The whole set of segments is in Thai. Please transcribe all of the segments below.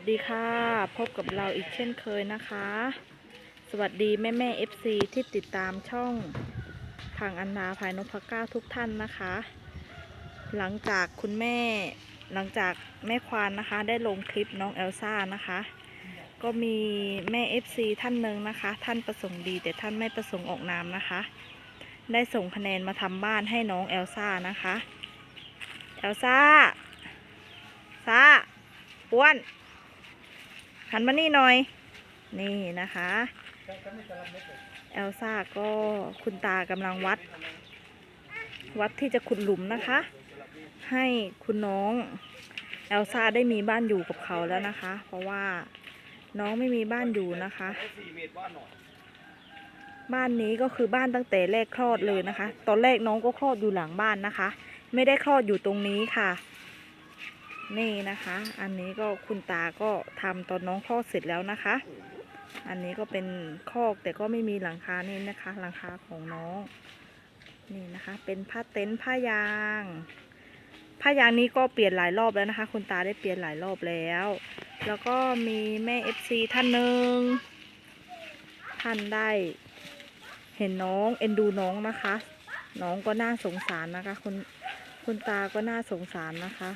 วัสดีค่ะ พบกับเราอีกเช่นเคยนะคะ สวัสดีแม่แม่เอฟซีที่ติดตามช่องทางอันดาภายนพเก้าทุกท่านนะคะ หลังจากคุณแม่หลังจากแม่ควานนะคะ ได้ลงคลิปน้องเอลซ่านะคะ ก็มีแม่เอฟซีท่านหนึ่งนะคะ ท่านประสงค์ดีแต่ท่านไม่ประสงค์ออกนามนะคะ ได้ส่งคะแนนมาทำบ้านให้น้องเอลซ่านะคะ เอลซ่าซ่าอ้วน หันมานี่หน่อย นี่นะคะเอลซ่าก็คุณตากำลังวัด วัดที่จะขุดหลุมนะคะ ให้คุณน้องเอลซ่าได้มีบ้านอยู่กับเขาแล้วนะคะ เพราะว่าน้องไม่มีบ้านอยู่นะคะ บ้านนี้ก็คือบ้านตั้งแต่แรกคลอดเลยนะคะ ตอนแรกน้องก็คลอดอยู่หลังบ้านนะคะ ไม่ได้คลอดอยู่ตรงนี้ค่ะ นี่นะคะ อันนี้ก็คุณตาก็ทำตอนน้องคลอดเสร็จแล้วนะคะ อันนี้ก็เป็นคอกแต่ก็ไม่มีหลังคานี่นะคะ หลังคาของน้อง นี่นะคะ เป็นผ้าเต็นท์ผ้ายางผ้ายางนี้ก็เปลี่ยนหลายรอบแล้วนะคะ คุณตาได้เปลี่ยนหลายรอบแล้ว แล้วก็มีแม่เอฟซีท่านหนึ่งท่านได้ เห็นน้องเอ็นดูน้องนะคะ น้องก็น่าสงสารนะคะ คุณคุณตาก็น่าสงสารนะคะ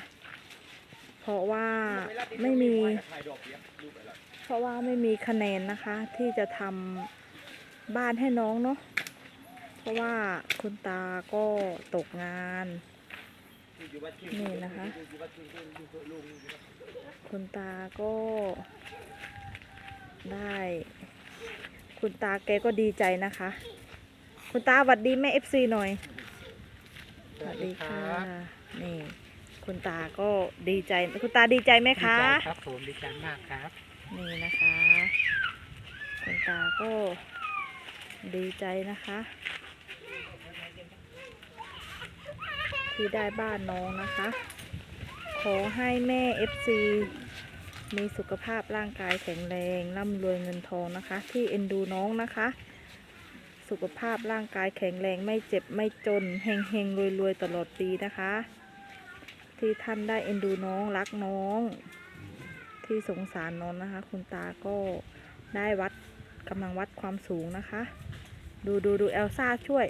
เพราะว่าไม่มี เพราะว่าไม่มีคะแนนนะคะ ที่จะทำบ้านให้น้องเนาะเพราะว่าคุณตาก็ตกงาน นี่นะคะ คุณตาก็ได้ คุณตาแกก็ดีใจนะคะ คุณตาหวัดดีแม่เอฟซีหน่อยสวัสดีค่ะนี่ คุณตาก็ดีใจ คุณตาดีใจไหมดีคะใจครับผมดีใจมากครับ นี่นะคะ คุณตาก็ดีใจนะคะ ที่ได้บ้านน้องนะคะ ขอให้แม่ FC มีสุขภาพร่างกายแข็งแรงร่ำรวยเงินทองนะคะ ที่เอ็นดูน้องนะคะ สุขภาพร่างกายแข็งแรงไม่เจ็บไม่จนเฮงเฮงรวยรวยๆตลอดปีนะคะ ที่ท่านได้เอ็นดูน้องรักน้อง ที่สงสารน้องนะคะ คุณตาก็ได้วัดกำลังวัดความสูงนะคะ ดูดูดูเอลซ่าช่วย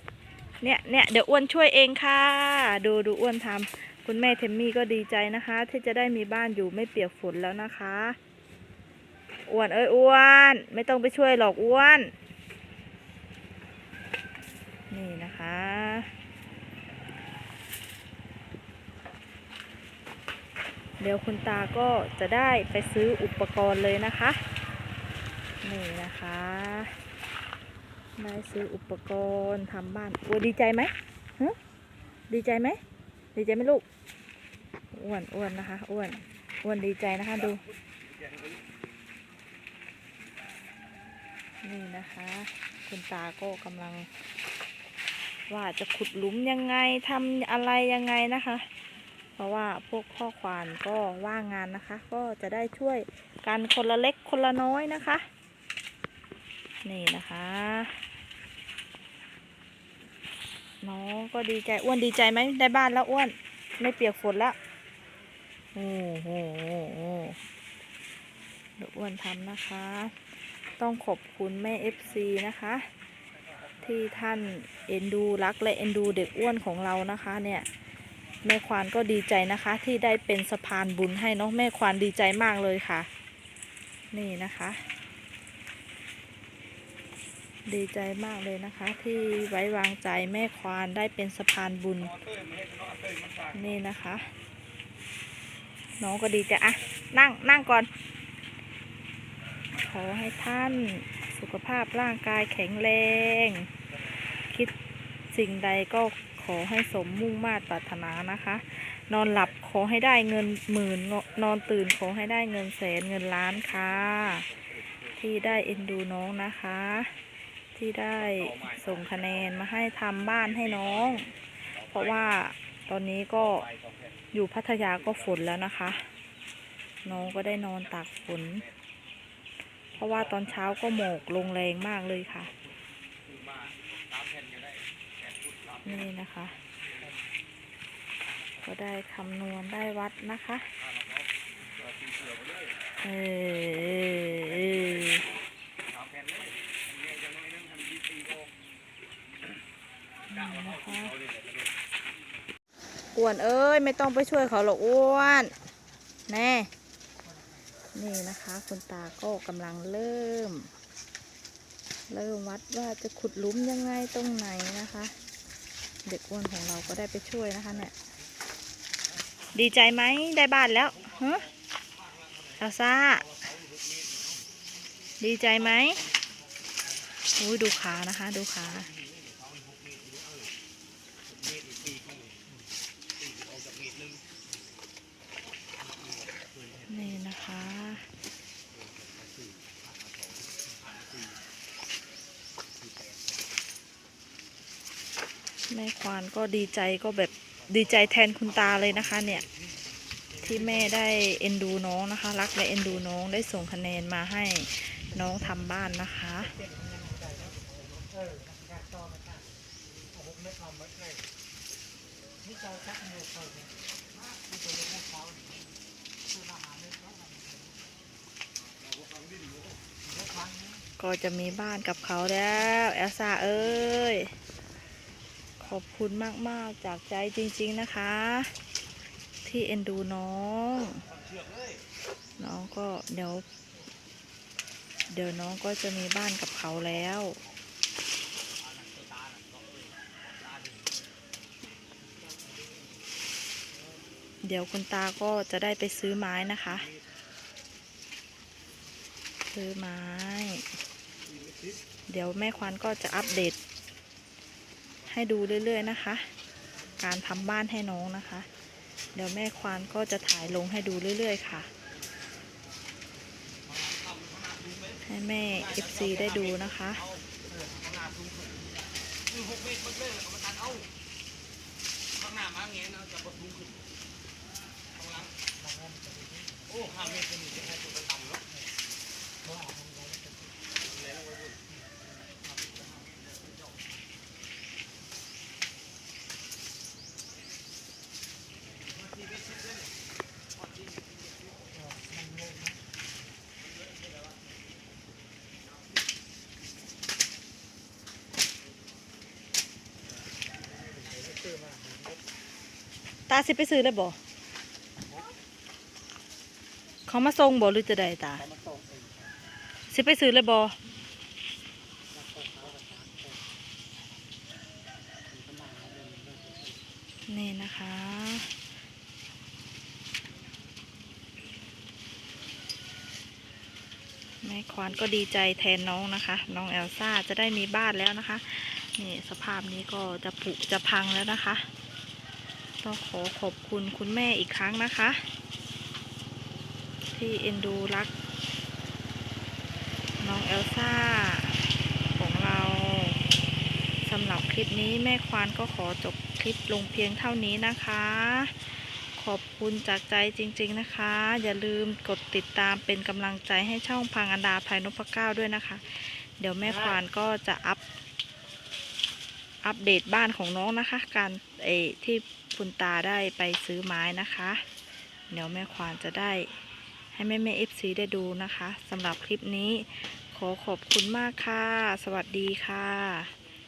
เนี่ยเนี่ยเดี๋ยวอ้วนช่วยเองค่ะ ดูดูอ้วนทำคุณแม่เทมมี่ก็ดีใจนะคะ ที่จะได้มีบ้านอยู่ไม่เปียกฝนแล้วนะคะอ้วนเอ้ยอ้วน ไม่ต้องไปช่วยหรอกอ้วน นี่นะคะ เดี๋ยวคุณตาก็จะได้ไปซื้ออุปกรณ์เลยนะคะ นี่นะคะได้ซื้ออุปกรณ์ทำบ้านโอ้ยดีใจไหมฮะดีใจไหมดีใจไหมลูกอ้วนอ้วนนะคะอ้วนอ้วนดีใจนะคะดูนี่นะคะ คุณตาก็กำลัง ว่าจะขุดหลุมยังไงทำอะไรยังไงนะคะ เพราะว่าพวกพ่อควานก็ว่างงานนะคะ ก็จะได้ช่วยกันคนละเล็กคนละน้อยนะคะ นี่นะคะน้องก็ดีใจอ้วนดีใจไหมได้บ้านแล้วอ้วน ไม่เปียกฝนแล้วโอ้โหเดี๋ยวอ้วนทำนะคะ ต้องขอบคุณแม่เอฟซีนะคะ ที่ท่านเอ็นดูรักและเอ็นดูเด็กอ้วนของเรานะคะเนี่ย แม่ควานก็ดีใจนะคะ ที่ได้เป็นสะพานบุญให้เน้องแม่ควานดีใจมากเลยค่ะ นี่นะคะ ดีใจมากเลยนะคะ ที่ไว้วางใจแม่ควานได้เป็นสะพานบุญ นี่นะคะ น้องก็ดีใจอะนั่งนั่งก่อน ขอให้ท่านสุขภาพร่างกายแข็งแรง คิดสิ่งใดก็ ขอให้สมมุ่งมาตรปรารถนานะคะ นอนหลับขอให้ได้เงินหมื่นนอนตื่นขอให้ได้เงินแสนเงินล้านค่ะ ที่ได้เอ็นดูน้องนะคะ ที่ได้ส่งคะแนนมาให้ทำบ้านให้น้อง เพราะว่าตอนนี้ก็อยู่พัทยาก็ฝนแล้วนะคะ น้องก็ได้นอนตากฝน เพราะว่าตอนเช้าก็หมอกลงแรงมากเลยค่ะ นี่นะคะ ก็ได้คำนวณได้วัดนะคะ เออเออเอาแผ่นเลยอันนี้จะน้อยนึงทำดีตีโกกะว่าเอาที่เขาเลยแหละอ้วนเอ้ย ไม่ต้องไปช่วยเขาหรอกอ้วน แน่ นี่นะคะ คุณตาก็กำลังเริ่ม เริ่มวัดว่าจะขุดหลุมยังไงตรงไหนนะคะ เด็กอ้วนของเราก็ได้ไปช่วยนะคะเนี่ย ดีใจไหมได้บ้านแล้วฮะซาซาดีใจไหมอุ้ยดูขานะคะ ดูขานี่นะคะ แม่ควานก็ดีใจก็แบบดีใจแทนคุณตาเลยนะคะเนี่ย ที่แม่ได้เอ็นดูน้องนะคะ รักและเอ็นดูน้องได้ส่งคะแนนมาให้น้องทำบ้านนะคะก็จะมีบ้านกับเขาแล้วแอลซ่าเอ้ย อบคุณมาก ๆ จากใจจริง ๆ นะคะ ที่เอ็นดูน้อง น้องก็เดี๋ยว เดี๋ยวน้องก็จะมีบ้านกับเขาแล้วเดี๋ยวคุณตาก็จะได้ไปซื้อไม้นะคะ ซื้อไม้ เดี๋ยวแม่ควันก็จะอัปเดต ให้ดูเรื่อยๆนะคะ การทำบ้านให้น้องนะคะ เดี๋ยวแม่ควานก็จะถ่ายลงให้ดูเรื่อยๆค่ะ ให้แม่ FC ได้ดูนะคะคือหกเมตรมันเลยแล้วก็มาตัดเอาข้างหน้ามาเงี้ยนะจะบดลุงขึ้นข้างหลังโอ้ห้าเมตรจะมีจะให้ตัวต่ำเนาะ ตาสิไปซื้อเลยบ่เขามาส่งบ่หรือจะได้ตาสิไปซื้อเลยบ่นี่นะคะแม่ควานก็ดีใจแทนน้องนะคะ น้องเอลซ่าจะได้มีบ้านแล้วนะคะ นี่สภาพนี้ก็จะผุจะพังแล้วนะคะ ต้องขอขอบคุณคุณแม่อีกครั้งนะคะ ที่เอ็นดูรัก น้องเอลซ่า ของเราสำหรับคลิปนี้แม่ควานก็ขอจบคลิปลงเพียงเท่านี้นะคะ ขอบคุณจากใจจริงๆนะคะ อย่าลืมกดติดตามเป็นกำลังใจให้ช่องพังอันดาภายนพเก้าด้วยนะคะ เดี๋ยวแม่ควานก็จะอัพ อัปเดตบ้านของน้องนะคะ การเอที่คุณตาได้ไปซื้อไม้นะคะ เดี๋ยวแม่ควานจะได้ให้แม่แม่เอฟซีได้ดูนะคะสำหรับคลิปนี้ขอขอบคุณมากค่ะ สวัสดีค่ะ